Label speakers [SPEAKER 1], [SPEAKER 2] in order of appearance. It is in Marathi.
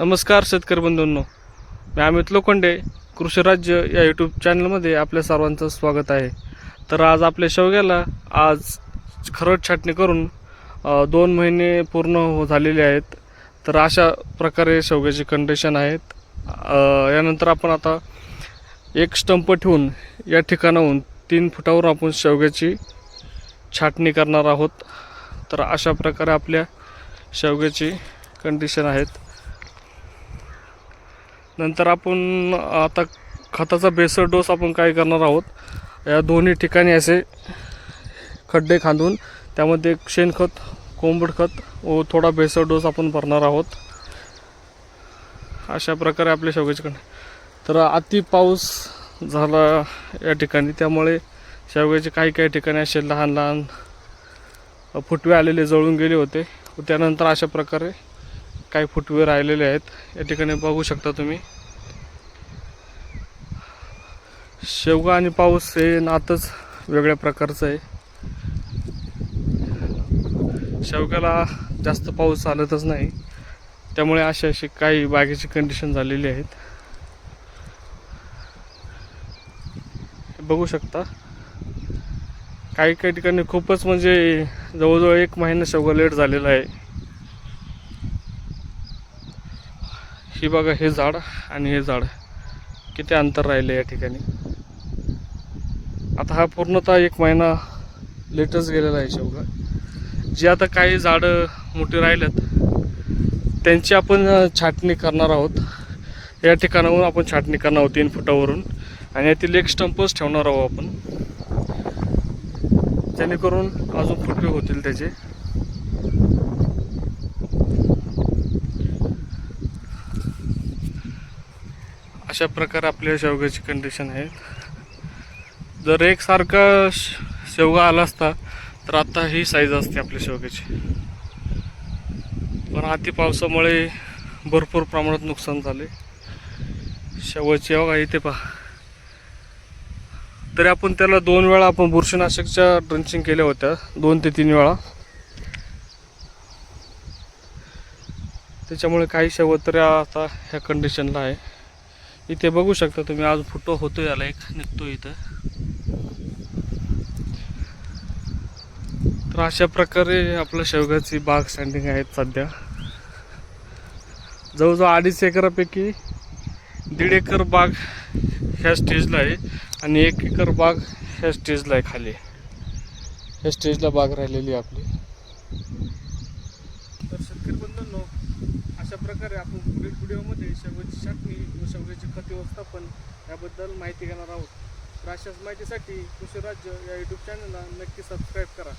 [SPEAKER 1] नमस्कार शेतकरी बंधूंनो. मी अमित लोखंडे कृषी राज्य या यूट्यूब चॅनलमध्ये आपल्या सर्वांचं स्वागत आहे. तर आज आपल्या शेवग्याला आज खरड छाटणी करून दोन महिने पूर्ण हो झालेले आहेत. तर अशा प्रकारे शेवग्याची कंडिशन आहेत. यानंतर आपण आता एक स्टंप ठेवून या ठिकाणाहून तीन फुटावर आपण शेवग्याची छाटणी करणार आहोत. तर अशा प्रकारे आपल्या शेवग्याची कंडिशन आहेत. नंतर आपण आता खताचा बेसर डोस आपण काय करणार आहोत? या दोन्ही ठिकाणी असे खड्डे खांदून त्यामध्ये शेणखत कोंबड खत व थोडा बेसर डोस आपण भरणार आहोत. अशा प्रकारे आपल्या शेवग्याच्याकडे तर अति पाऊस झाला या ठिकाणी त्यामुळे शेवग्याचे काही काही ठिकाणी असे लहान लहान फुटवे आलेले जळून गेले होते. व त्यानंतर अशा प्रकारे काही फुटवे राहिलेले आहेत. या ठिकाणी बघू शकता तुम्ही. शेवगा आणि पाऊस हे नातच वेगळ्या प्रकारचं आहे. शेवग्याला जास्त पाऊस चालतच नाही. त्यामुळे अशी अशी काही बागेची कंडिशन झालेली आहेत. बघू शकता. काही काही ठिकाणी खूपच म्हणजे जवळजवळ एक महिना शेवगा लेट झालेला आहे. ही बघा हे झाड आणि हे झाड किती अंतर राहिलं या ठिकाणी. आता हा पूर्णतः एक महिना लेटच गेलेला आहे शेवगा. जी आता काही झाडं मोठी राहिलेत त्यांची आपण छाटणी करणार आहोत. या ठिकाणाहून आपण छाटणी करणार आहोत तीन फुटावरून आणि यातील एक स्टंपच ठेवणार आहोत आपण. जेणेकरून अजून फुटवे होतील त्याचे. अशा प्रकारे आपल्या शेवग्याची कंडिशन आहे जर एकसारखा श- शेवगा आला असता तर आता ही साईज असते आपल्या शेवग्याची. पण अति पावसामुळे भरपूर प्रमाणात नुकसान झाले. शेवगाची बघा इथे पहा. तरी आपण त्याला दोन वेळा आपण बुरशीनाशकच्या ड्रंचिंग केल्या होत्या दोन ते तीन वेळा. त्याच्यामुळे काही शेवग तरी आता ह्या कंडिशनला आहे. इथे बघू शकता तुम्ही आज फुटो होतो याला एक निघतो इथं. तर अशा प्रकारे आपल्या शेवगाची बाग स्टँडिंग आहेत सध्या. जवळजवळ अडीच एकरापैकी दीड एकर बाग ह्या स्टेजला आहे आणि एक एकर बाग ह्या स्टेजला आहे खाली. ह्या स्टेजला बाग राहिलेली आहे आपली तर शेतकरी बंधूंनो अशा प्रकारे आपण पुढील व्हिडिओमध्ये शेवगाची छाटणी व शेवग्याचे खते व्यवस्थापन याबद्दल माहिती घेणार आहोत. तर अशाच माहितीसाठी कृषी राज्य या यूट्यूब चॅनलला नक्की सबस्क्राईब करा.